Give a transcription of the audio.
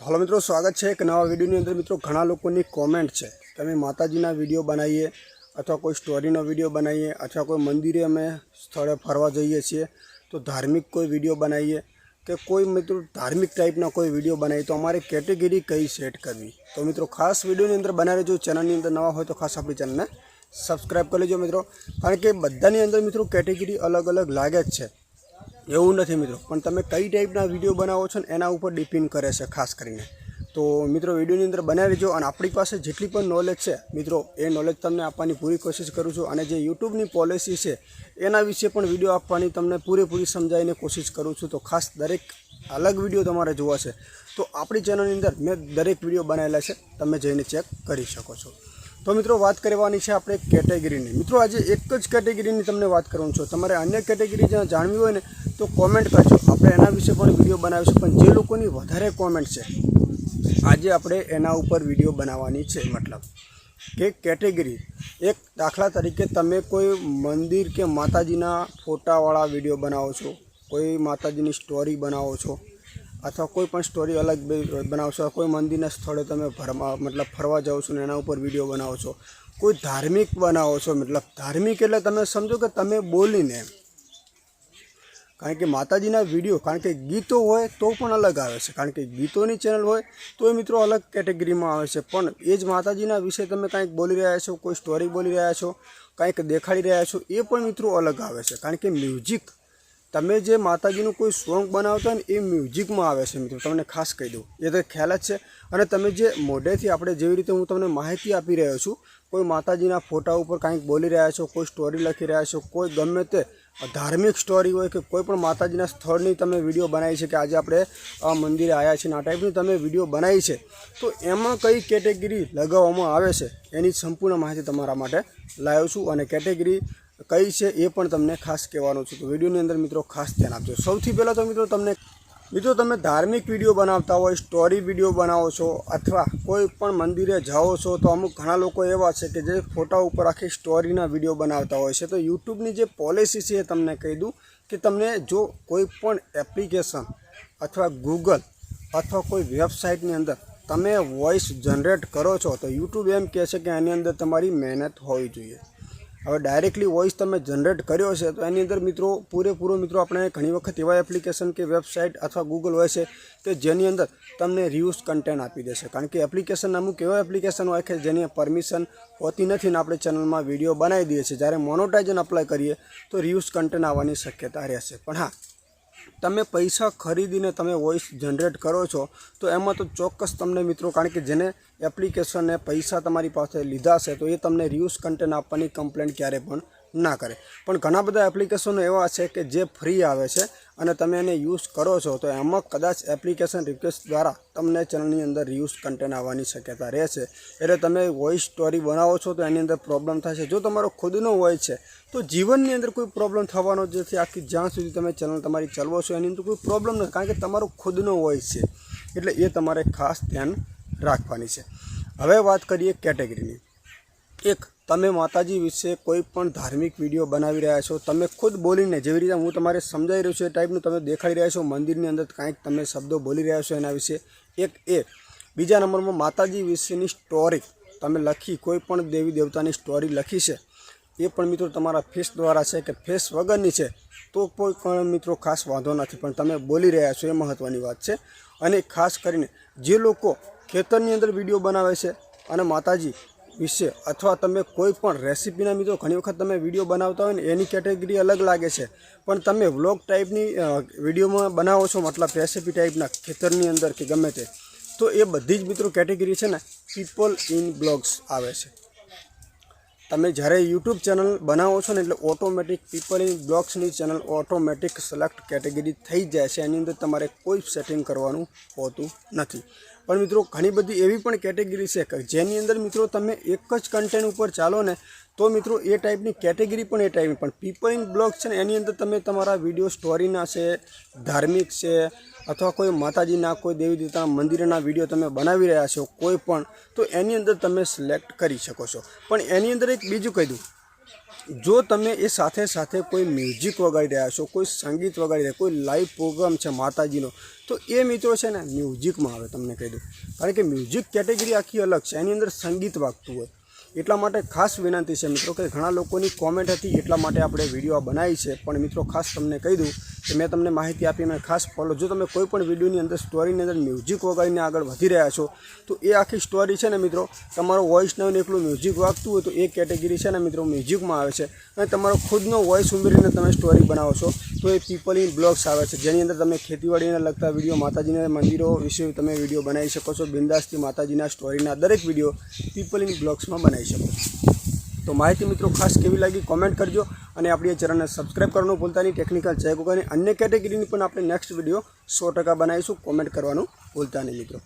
હાલો મિત્રો, સ્વાગત છે એક નવા વિડીયોની અંદર. મિત્રો, ઘણા લોકોની કોમેન્ટ છે. તમે માતાજીના વીડિયો બનાવીએ અથવા કોઈ સ્ટોરીનો વીડિયો બનાવીએ અથવા કોઈ મંદિરે અમે સ્થળે ફરવા જઈએ છીએ, તો ધાર્મિક કોઈ વીડિયો બનાવીએ કે કોઈ મિત્રો ધાર્મિક ટાઈપના કોઈ વીડિયો બનાવીએ, તો અમારે કેટેગરી કઈ સેટ કરવી? તો મિત્રો, ખાસ વિડીયોની અંદર બનાવી જો ચેનલની અંદર નવા હોય તો ખાસ આપણી ચેનલને સબસ્ક્રાઈબ કરી લેજો મિત્રો. કારણ કે બધાની અંદર મિત્રો કેટેગરી અલગ અલગ લાગે જ છે. એવું નથી મિત્રો. પણ તમે કઈ ટાઈપના વીડિયો બનાવો છો ને એના ઉપર ડિપેન્ડ કરે છે ખાસ કરીને. તો મિત્રો વિડીયોની અંદર બનાવી જો અને આપણી પાસે જેટલી પણ નોલેજ છે, મિત્રો, એ નોલેજ તમને આપવાની પૂરી કોશિશ કરું છું અને જે યુટ્યુબની પોલિસી છે, એના વિશે પણ વીડિયો આપવાની તમને પૂરેપૂરી સમજાવીને કોશિશ કરું છું. તો ખાસ દરેક અલગ વીડિયો તમારે જોવા છે. તો આપણી ચેનલની અંદર મેં દરેક વીડિયો બનાવેલા છે. તમે જઈને ચેક કરી શકો છો. તો મિત્રો વાત કરવાની છે આપણે કેટેગરીની. મિત્રો આજે એક જ કેટેગરીની તમને વાત કરવાનું છું. તમારે અન્ય કેટેગરી જ્યાં જાણવી હોય ને, તો કોમેન્ટ કરજો. આપણે એના વિશે પણ વીડિયો બનાવીશું, પણ જે લોકોની વધારે કોમેન્ટ છે, આજે આપણે એના ઉપર વીડિયો બનાવવાની છે. મતલબ કે કેટેગરી. એક દાખલા તરીકે તમે કોઈ મંદિર કે માતાજીના ફોટાવાળા વીડિયો બનાવો છો, કોઈ માતાજીની સ્ટોરી બનાવો છો અથવા કોઈ પણ સ્ટોરી અલગ બનાવશો, કોઈ મંદિરના સ્થળે તમે ભરવા મતલબ ફરવા જાઓ છો ને એના ઉપર વીડિયો બનાવો છો, કોઈ ધાર્મિક બનાવો છો, મતલબ ધાર્મિક એટલે તમે સમજો કે તમે બોલીને, કારણ કે માતાજીના વીડિયો કારણ કે ગીતો હોય તો પણ અલગ આવે છે, કારણ કે ગીતોની ચેનલ હોય તો એ મિત્રો અલગ કેટેગરીમાં આવે છે, પણ એ જ માતાજીના વિશે તમે કાંઈક બોલી રહ્યા છો, કોઈ સ્ટોરી બોલી રહ્યા છો, કાંઈક દેખાડી રહ્યા છો, એ પણ મિત્રો અલગ આવે છે, કારણ કે મ્યુઝિક તમે જે માતાજીનું કોઈ સોંગ બનાવતા ને એ મ્યુઝિકમાં આવે છે મિત્રો, તમને ખાસ કહી દઉં. એ તો ખ્યાલ જ છે. અને તમે જે મોઢેથી આપણે જેવી રીતે હું તમને માહિતી આપી રહ્યો છું, કોઈ માતાજીના ફોટા ઉપર કાંઈક બોલી રહ્યા છો, કોઈ સ્ટોરી લખી રહ્યા છો, કોઈ ગમે તે ધાર્મિક સ્ટોરી હોય કે કોઈ પણ માતાજીના સ્થળની તમે વીડિયો બનાવી છે કે આજે આપણે આ મંદિરે આવ્યા છીએ આ ટાઈપની તમે વીડિયો બનાવી છે, તો એમાં કઈ કેટેગરી લગાવવામાં આવે છે, એની સંપૂર્ણ માહિતી તમારા માટે લાવ્યો છું. અને કેટેગરી કઈ છે એ પણ તમને ખાસ કહેવાનું છું. તો વિડીયોની અંદર મિત્રો ખાસ ધ્યાન આપજો. સૌથી પહેલાં તો મિત્રો તમને મિત્રો તમે ધાર્મિક વીડિયો બનાવતા હોય સ્ટોરી વીડિયો બનાવો છો, અથવા કોઈ પણ મંદિરે જાઓ છો, તો અમુક ઘણા લોકો એવા છે કે જે ફોટા ઉપર આખી સ્ટોરીના વીડિયો બનાવતા હોય છે. તો યુટ્યુબની જે પોલિસી છે એ તમને કહી દઉં કે તમને જો કોઈ પણ એપ્લિકેશન અથવા ગૂગલ અથવા કોઈ વેબસાઇટની અંદર તમે વોઇસ જનરેટ કરો છો, તો યુટ્યુબ એમ કહે છે કે એની અંદર તમારી મહેનત હોવી જોઈએ. હવે ડાયરેક્ટલી વોઇસ તમે જનરેટ કર્યો છે તો એની અંદર મિત્રો, પૂરેપૂરો મિત્રો આપણે ઘણી વખત એવા એપ્લિકેશન કે વેબસાઇટ અથવા ગૂગલ હોય છે, કે જેની અંદર તમને રિયુઝ કન્ટેન્ટ આપી દેશે. કારણ કે એપ્લિકેશન અમુક એવા એપ્લિકેશન હોય કે જેની પરમિશન હોતી નથી ને આપણે ચેનલમાં વીડિયો બનાવી દઈએ છીએ. જ્યારે મોનોટાઇઝન અપ્લાય કરીએ, તો રિયુઝ કન્ટેન્ટ આવવાની શક્યતા રહેશે. પણ હા તમે પૈસા ખરીદીને તમે વોઇસ જનરેટ કરો છો, તો એમાં તો ચોક્કસ તમને મિત્રો, કારણ કે જેને એપ્લિકેશને પૈસા તમારી પાસે લીધા છે, તો એ તમને રિયુઝ કન્ટેન્ટ આપવાની કમ્પ્લેન ક્યારે પણ ના કરે. પણ ઘણા બધા એપ્લિકેશનો એવા છે કે જે ફ્રી આવે છે અને તમે એને યુઝ કરો છો, તો એમાં કદાચ એપ્લિકેશન રિક્વેસ્ટ દ્વારા તમને ચેનલની અંદર રિયુઝ કન્ટેન્ટ આવવાની શક્યતા રહેશે. એટલે તમે વોઇસ સ્ટોરી બનાવો છો, તો એની અંદર પ્રોબ્લેમ થશે. જો તમારો ખુદનો હોય છે, તો જીવનની અંદર કોઈ પ્રોબ્લેમ થવાનો જ નથી. આખી જ્યાં સુધી તમે ચેનલ તમારી ચલાવો છો, એની અંદર કોઈ પ્રોબ્લેમ નથી. કારણ કે તમારો ખુદનો હોય છે, એટલે એ તમારે ખાસ ધ્યાન રાખવાની છે. હવે વાત કરીએ કેટેગરીની એક તમે માતાજી વિશે કોઈ પણ ધાર્મિક વીડિયો બનાવી રહ્યા છો, તમે ખુદ બોલીને જેવી રીતે હું તમારે સમજાવી રહ્યો છું એ ટાઈપનું તમે દેખાડી રહ્યા છો, મંદિરની અંદર કાંઈક તમે શબ્દો બોલી રહ્યા છો એના વિશે. એક એ, બીજા નંબરમાં માતાજી વિશેની સ્ટોરી તમે લખી કોઈ પણ દેવી દેવતાની સ્ટોરી લખી છે. એ પણ મિત્રો તમારા ફેસ દ્વારા છે કે ફેસ વગરની છે, તો કોઈ પણ મિત્રો ખાસ વાંધો નથી, પણ તમે બોલી રહ્યા છો એ મહત્ત્વની વાત છે. અને ખાસ કરીને જે લોકો ખેતરની અંદર વીડિયો બનાવે છે અને માતાજી વિશે અથવા તમે કોઈ પણ રેસીપીના મિત્રો, ઘણી વખત તમે વીડિયો બનાવતા હોય ને, એની કેટેગરી અલગ લાગે છે. પણ તમે વ્લોગ ટાઈપની વિડીયોમાં બનાવો છો, મતલબ રેસીપી ટાઈપના ખેતરની અંદર કે ગમે તે, તો એ બધી જ મિત્રો કેટેગરી છે ને, પીપલ ઇન બ્લોગ્સ આવે છે. તમે જ્યારે યુટ્યુબ ચેનલ બનાવો છો ને, એટલે ઓટોમેટિક પીપલ ઇન બ્લોગ્સની ચેનલ ઓટોમેટિક સિલેક્ટ કેટેગરી થઈ જાય છે. એની અંદર તમારે કોઈ સેટિંગ કરવાનું હોતું નથી. પણ મિત્રો, ઘણી બધી એવી પણ કેટેગરી છે કે જેની અંદર મિત્રો તમે એક જ કન્ટેન્ટ ઉપર ચાલો ને, તો મિત્રો એ ટાઈપની કેટેગરી પણ એ ટાઈપની પણ પીપલ ઇન બ્લોગ છે ને, એની અંદર તમે તમારા વીડિયો સ્ટોરીના છે, ધાર્મિક છે, અથવા કોઈ માતાજીના, કોઈ દેવી દેવતાના મંદિરના વીડિયો તમે બનાવી રહ્યા છો, કોઈ પણ, તો એની અંદર તમે સિલેક્ટ કરી શકો છો. પણ એની અંદર એક બીજું કહી દઉં. જો તમે એ સાથે સાથે કોઈ મ્યુઝિક વગાડી રહ્યા છો, કોઈ સંગીત વગાડી રહ્યા, કોઈ લાઈવ પ્રોગ્રામ છે માતાજીનો, તો એ મિત્રો છે ને મ્યુઝિકમાં આવે તમને કહી દઉં. કારણ કે મ્યુઝિક કેટેગરી આખી અલગ છે, એની અંદર સંગીત વાગતું હોય. એટલા માટે ખાસ વિનંતી છે મિત્રો કે ઘણા લોકોની કોમેન્ટ હતી એટલા માટે આપણે વીડિયો બનાવી છે, પણ મિત્રો ખાસ તમને કહી દઉં કે મેં તમને માહિતી આપી મેં ખાસ ફોલો જો તમે કોઈ પણ વિડીયોની અંદર સ્ટોરીની અંદર મ્યુઝિક વગાડીને આગળ વધી રહ્યા છો, તો એ આખી સ્ટોરી છે ને મિત્રો, તમારો વોઇસ નવીન એકલું મ્યુઝિક વાગતું હોય તો એ કેટેગરી છે ને મિત્રો મ્યુઝિકમાં આવે છે. અને તમારો ખુદનો વોઇસ ઉમેરીને તમે સ્ટોરી બનાવો છો, તો એ પીપલ ઇન બ્લોગ્સ આવે છે. જેની અંદર તમે ખેતીવાડીને લગતા વીડિયો, માતાજીના મંદિરો વિશે તમે વીડિયો બનાવી શકો છો, બિંદાસથી માતાજીના સ્ટોરીના દરેક વીડિયો પીપલ ઇન બ્લોગ્સમાં બનાવી શકો છો. તો માહિતી મિત્રો ખાસ કેવી લાગી કોમેન્ટ કરજો અને આપણી આ ચેનલને સબસ્ક્રાઈબ કરવાનું ભૂલતા નહીં. ટેકનિકલ ચેક અને અન્ય કેટેગરીની પણ આપણે નેક્સ્ટ વીડિયો સો ટકા બનાવીશું. કોમેન્ટ કરવાનું ભૂલતા નહીં મિત્રો.